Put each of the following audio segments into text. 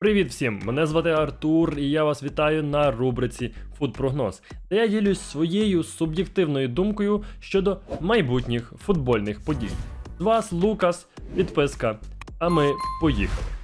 Привіт всім! Мене звати Артур, і я вас вітаю на рубриці Фудпрогноз, де я ділюсь своєю суб'єктивною думкою щодо майбутніх футбольних подій. З вас Лукас, підписка, а ми поїхали.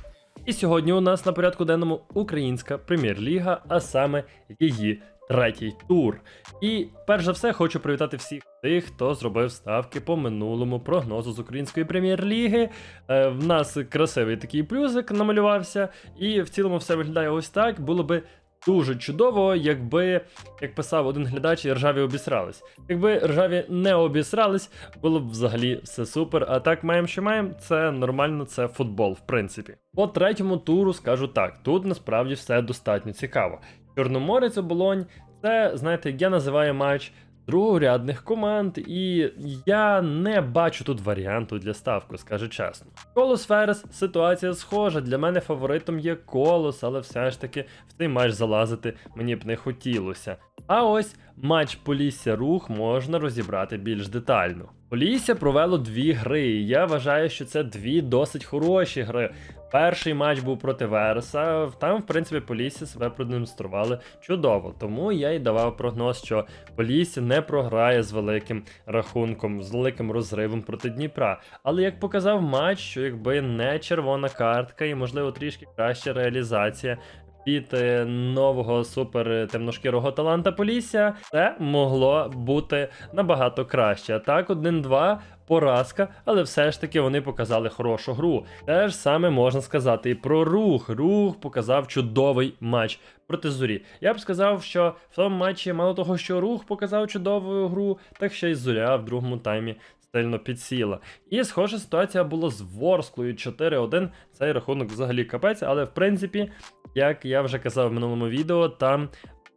І сьогодні у нас на порядку денному українська прем'єр-ліга, а саме її третій тур. І перш за все хочу привітати всіх тих, хто зробив ставки по минулому прогнозу з української прем'єр-ліги. Е, в нас красивий такий плюсик намалювався, і в цілому все виглядає ось так. Було би дуже чудово, якби, як писав один глядач, ржаві обісрались. Якби ржаві не обісрались, було б взагалі все супер. А так маємо, що маємо, це нормально, це футбол, в принципі. По третьому туру скажу так: тут насправді все достатньо цікаво. Чорноморець оболонь, це, знаєте, як я називаю матч другорядних команд, і я не бачу тут варіанту для ставку, скажу чесно. Колос Ферес, ситуація схожа. Для мене фаворитом є Колос, але все ж таки в цей матч залазити мені б не хотілося. А ось матч Полісся Рух можна розібрати більш детально. Полісся провело дві гри, і я вважаю, що це дві досить хороші гри. Перший матч був проти Вереса. Там, в принципі, Полісся себе продемонстрували чудово. Тому я й давав прогноз, що Полісся не програє з великим рахунком, з великим розривом проти Дніпра. Але як показав матч, що якби не червона картка і, можливо, трішки краща реалізація. Від е, нового супер темношкірого таланта Полісся це могло бути набагато краще. Так, 1-2 поразка, але все ж таки вони показали хорошу гру. Те ж саме можна сказати і про рух. Рух показав чудовий матч проти зорі. Я б сказав, що в тому матчі, мало того, що рух показав чудову гру, так ще й зоря в другому таймі. Сильно підсіла. І схожа ситуація була з Ворсклою 4-1. Цей рахунок взагалі капець, але в принципі, як я вже казав в минулому відео, там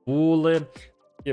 були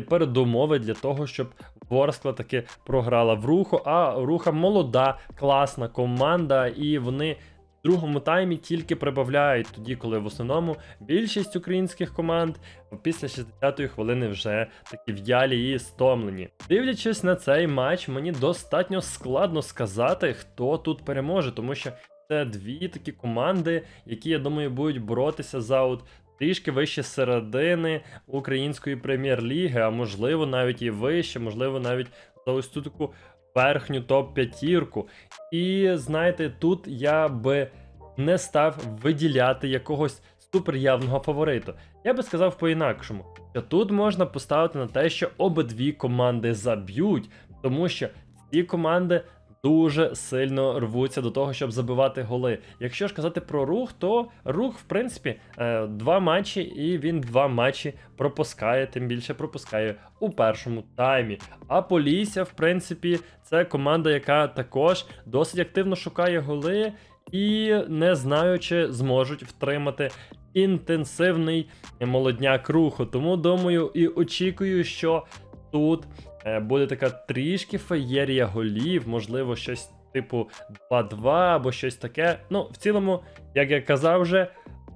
передумови для того, щоб Ворскла таки програла в руху. А руха молода, класна команда, і вони. Другому таймі тільки прибавляють тоді, коли в основному більшість українських команд після 60-ї хвилини вже такі в'ялі і стомлені. Дивлячись на цей матч, мені достатньо складно сказати, хто тут переможе, тому що це дві такі команди, які, я думаю, будуть боротися за от трішки вище середини української прем'єр-ліги, а можливо навіть і вище, можливо, навіть за ось цю таку верхню топ-п'ятірку. І знаєте, тут я би не став виділяти якогось суперявного фавориту. Я би сказав по-інакшому, що тут можна поставити на те, що обидві команди заб'ють, тому що ці команди дуже сильно рвуться до того, щоб забивати голи. Якщо ж казати про рух, то рух, в принципі, е, два матчі, і він два матчі пропускає, тим більше пропускає у першому таймі. А Полісся, в принципі, це команда, яка також досить активно шукає голи. І не знаю, чи зможуть втримати інтенсивний молодняк руху. Тому думаю і очікую, що тут буде така трішки феєрія голів, можливо, щось типу 2-2 або щось таке. Ну, в цілому, як я казав вже.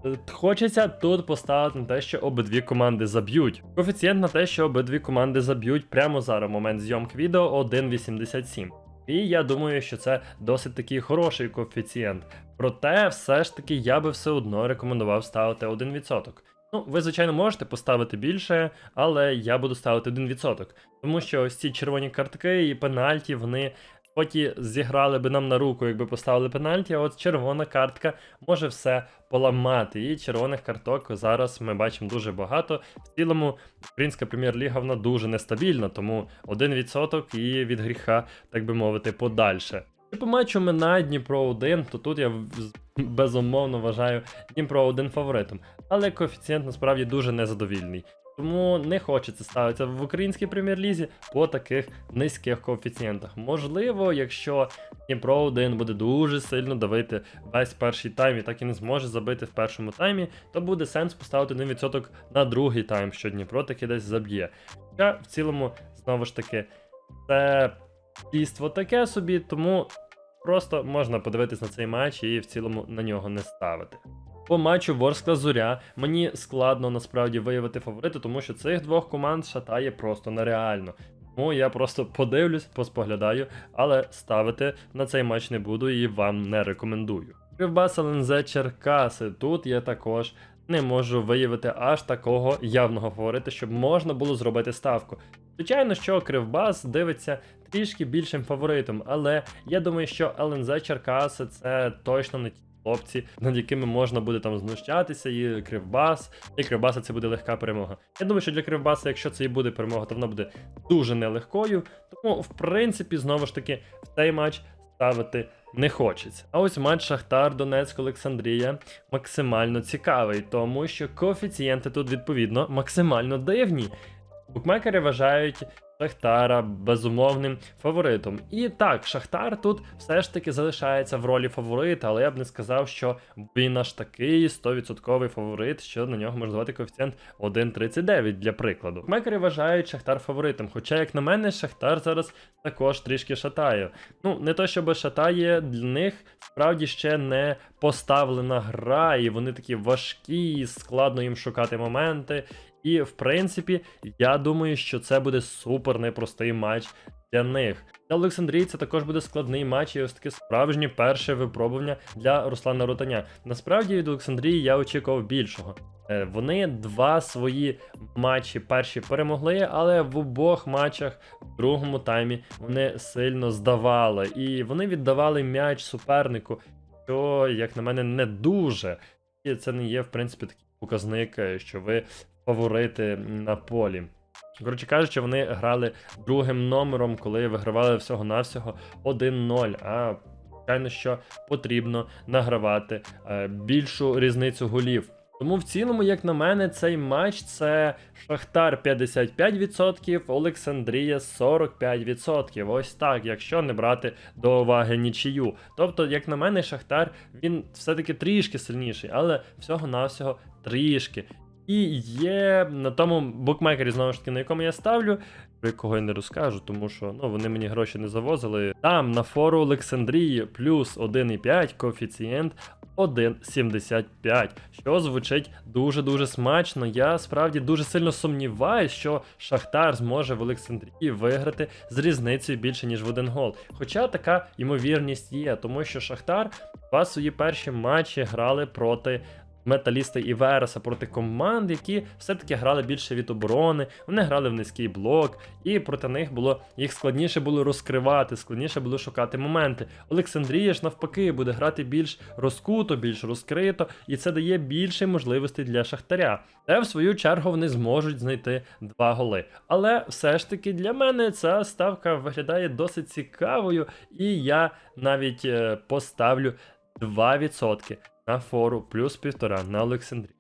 Е, хочеться тут поставити на те, що обидві команди заб'ють. Коефіцієнт на те, що обидві команди заб'ють прямо зараз, момент зйомки відео 1,87. І я думаю, що це досить такий хороший коефіцієнт. Проте, все ж таки, я би все одно рекомендував ставити 1%. Ну, ви, звичайно, можете поставити більше, але я буду ставити 1%. Тому що ось ці червоні картки і пенальті, вони хоч зіграли би нам на руку, якби поставили пенальті, а от червона картка може все поламати. І червоних карток зараз ми бачимо дуже багато. В цілому, українська прем'єр-ліга вона дуже нестабільна, тому 1% і від гріха, так би мовити, подальше. І по матчу ми на Дніпро 1, то тут я безумовно вважаю Дніпро 1 фаворитом. Але коефіцієнт насправді дуже незадовільний. Тому не хочеться ставитися в українській прем'єр-лізі по таких низьких коефіцієнтах. Можливо, якщо Дніпро 1 буде дуже сильно давити весь перший тайм і так і не зможе забити в першому таймі, то буде сенс поставити 1% на другий тайм, що Дніпро таки десь заб'є. Хоча в цілому, знову ж таки, це дійство таке собі, тому просто можна подивитись на цей матч і в цілому на нього не ставити. По матчу Ворскла Зоря мені складно насправді виявити фаворити, тому що цих двох команд шатає просто нереально. Тому я просто подивлюсь, поспоглядаю, але ставити на цей матч не буду і вам не рекомендую. Кривбас ЛНЗ Черкаси. Тут я також не можу виявити аж такого явного фаворита, щоб можна було зробити ставку. Звичайно, що Кривбас дивиться трішки більшим фаворитом, але я думаю, що ЛНЗ Черкаси це точно не ті хлопці, над якими можна буде там знущатися, і Кривбас, і Кривбаса це буде легка перемога. Я думаю, що для Кривбаса, якщо це і буде перемога, то вона буде дуже нелегкою. Тому, в принципі, знову ж таки, в цей матч ставити не хочеться. А ось матч Шахтар Донецьк Олександрія максимально цікавий, тому що коефіцієнти тут відповідно максимально дивні. Букмекери вважають Шахтара безумовним фаворитом. І так, Шахтар тут все ж таки залишається в ролі фаворита, але я б не сказав, що він аж такий 100% фаворит, що на нього можна звати коефіцієнт 1,39 для прикладу. Букмекери вважають Шахтар фаворитом. Хоча, як на мене, Шахтар зараз також трішки шатає. Ну, не то щоб шатає, для них справді ще не поставлена гра, і вони такі важкі, складно їм шукати моменти. І в принципі, я думаю, що це буде супер непростий матч для них. Для Олександрії це також буде складний матч і ось таке справжнє перше випробування для Руслана Ротаня. Насправді від Олександрії я очікував більшого. Е, Вони два свої матчі перші перемогли, але в обох матчах в другому таймі вони сильно здавали. І вони віддавали м'яч супернику, що, як на мене, не дуже. І це не є, в принципі, такий показник, е, що ви фаворити на полі. Коротше кажучи, вони грали другим номером, коли вигравали всього-навсього 1-0. А звичайно, що потрібно награвати е, більшу різницю голів. Тому в цілому, як на мене, цей матч це Шахтар 55%, Олександрія 45%. Ось так, якщо не брати до уваги нічию. Тобто, як на мене, Шахтар він все-таки трішки сильніший, але всього-навсього трішки. І є на тому букмекері, знову ж таки, на якому я ставлю, про якого я не розкажу, тому що ну, вони мені гроші не завозили. Там на фору Олександрії плюс 1,5 коефіцієнт 1,75, що звучить дуже-дуже смачно. Я справді дуже сильно сумніваюсь, що Шахтар зможе в Олександрії виграти з різницею більше, ніж в один гол. Хоча така ймовірність є, тому що Шахтар два свої перші матчі грали проти Металіста і Вереса проти команд, які все-таки грали більше від оборони, вони грали в низький блок, і проти них було їх складніше було розкривати, складніше було шукати моменти. Олександрія ж навпаки буде грати більш розкуто, більш розкрито, і це дає більше можливостей для Шахтаря. Та в свою чергу вони зможуть знайти два голи. Але все ж таки для мене ця ставка виглядає досить цікавою, і я навіть е, поставлю 2% на фору, плюс півтора на Олександрі.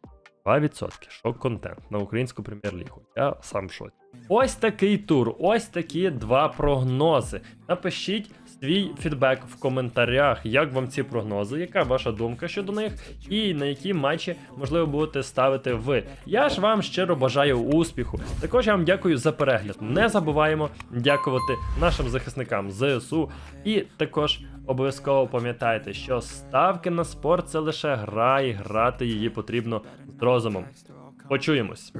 2% шок контент на українську прем'єр-лігу. Я сам шоці. Ось такий тур, ось такі два прогнози. Напишіть свій фідбек в коментарях, як вам ці прогнози, яка ваша думка щодо них, і на які матчі можливо будете ставити ви. Я ж вам щиро бажаю успіху. Також я вам дякую за перегляд. Не забуваємо дякувати нашим захисникам ЗСУ. І також обов'язково пам'ятайте, що ставки на спорт це лише гра, і грати її потрібно з розумом. Почуємось.